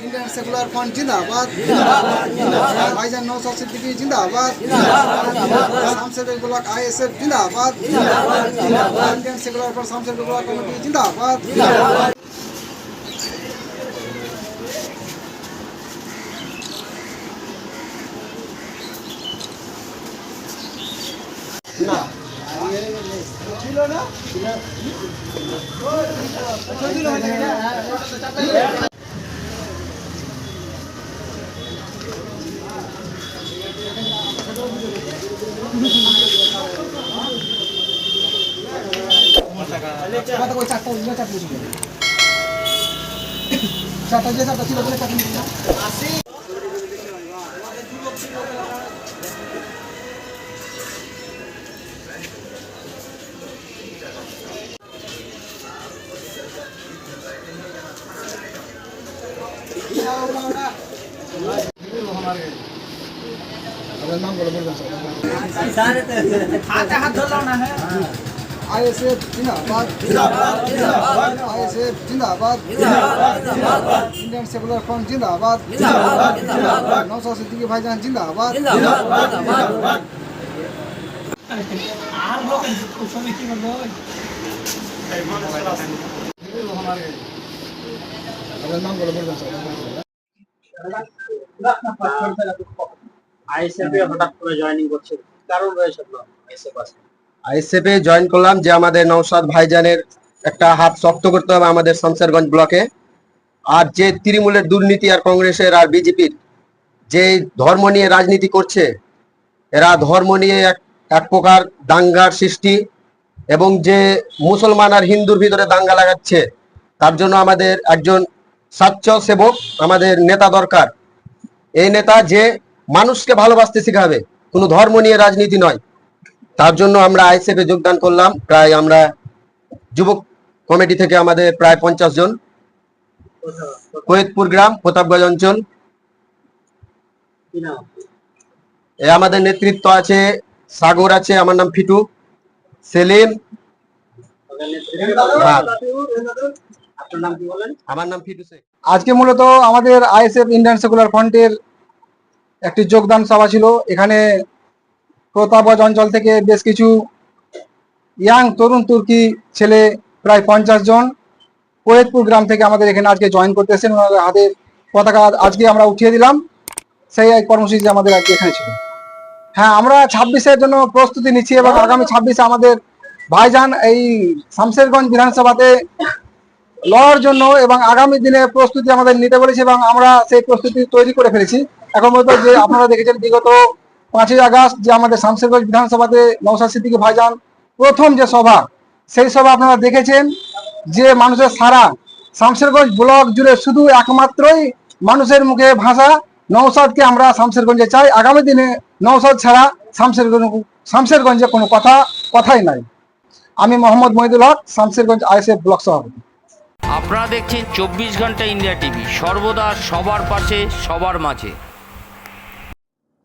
Indian secular front জিন্দাবাদ ভাইজান নৌসাদ সিদ্দিকি জিন্দাবাদ শামসের ব্লক আইএসএফ জিন্দাবাদ Indian secular front Samsher block committee জিন্দাবাদ ছিল না চারটা উঠবে চারটে আপনার নাম বলে বলবেন স্যার হাতে হাত ধরলাম না হ্যাঁ আইএসএফ জিন্দাবাদ আইএসএফ জিন্দাবাদ ইন্ডিয়ান আইএসএফ এ হঠাৎ করে জয়েনিং করছে। কারণ রয়েছে আইএসএফ আছে? আইএসএফে জয়েন করলাম যে আমাদের নৌসাদ ভাইজানের একটা হাত শক্ত করতে হবে আমাদের শমশেরগঞ্জ ব্লকে। আর যে তৃণমূলের দুর্নীতি আর কংগ্রেসের আর বিজেপির যে ধর্ম নিয়ে রাজনীতি করছে এরা ধর্ম নিয়ে এক এক প্রকার দাঙ্গার সৃষ্টি এবং যে মুসলমান আর হিন্দুর ভিতরে দাঙ্গা লাগাচ্ছে তার জন্য আমাদের একজন স্বেচ্ছাসেবক আমাদের নেতা দরকার। এই নেতা যে মানুষকে ভালোবাসতে শেখাবে। কোনো ধর্ম নিয়ে রাজনীতি নয়। তার জন্য আমরা আইসেফে যোগদান করলাম। প্রায় আমরা যুবক কমিটি থেকে আমাদের প্রায় পঞ্চাশ জন। কোয়েতপুর গ্রাম প্রতাপগঞ্জ অঞ্চল। এ আমাদের নেতৃত্ব আছে সাগর আছে আমার নাম ফিটু। সেলিম। হ্যাঁ। আমার নাম ফিটু আজকে মূলত আমাদের আইএসএফ ইন্ডিয়ান সেকুলার ফ্রন্টের একটি যোগদান সভা ছিল। এখানে প্রতাপগঞ্জ অঞ্চল থেকে বেশ কিছু ইয়াং তরুণ তুর্কি ছেলে, প্রায় পঞ্চাশ জন কোয়েতপুর গ্রাম থেকে আমাদের এখানে আজকে জয়েন করতে এসেছেন ওনাদের হাতে পতাকা আজকে আমরা উঠিয়ে দিলাম। সেই কর্মসূচি আমাদের আজকে এখানে ছিল। হ্যাঁ আমরা ছাব্বিশের জন্য প্রস্তুতি নিচ্ছি। এবং আগামী ছাব্বিশে আমাদের ভাইজান এই শামশেরগঞ্জ বিধানসভাতে লড়ার জন্য এবং আগামী দিনে প্রস্তুতি আমাদের নিতে বলেছে এবং আমরা সেই প্রস্তুতি তৈরি করে ফেলেছি। এখন পর্যন্ত যে আপনারা দেখেছেন বিগত পাঁচই আগস্ট যে আমাদের শামশেরগঞ্জ বিধানসভাতে নৌসাদ সিদ্দিকী ভাইজান প্রথম যে সভা, সেই সভা আপনারা দেখেছেন যে মানুষের সারা শামশেরগঞ্জ ব্লক জুড়ে শুধু একমাত্রই মানুষের মুখে ভাষা নৌসাদকে আমরা শামশেরগঞ্জে চাই। আগামী দিনে নৌসাদ ছাড়া শামশেরগঞ্জ, শামশেরগঞ্জে কোনো কথা, কথাই নাই। আমি মোহাম্মদ মহিদুল হক, শামশেরগঞ্জ আইএসএফ ব্লক সভাপতি। আপনারা দেখছেন চব্বিশ ঘণ্টা ইন্ডিয়া টিভি, সর্বদা সবার পাশে, সবার মাঝে।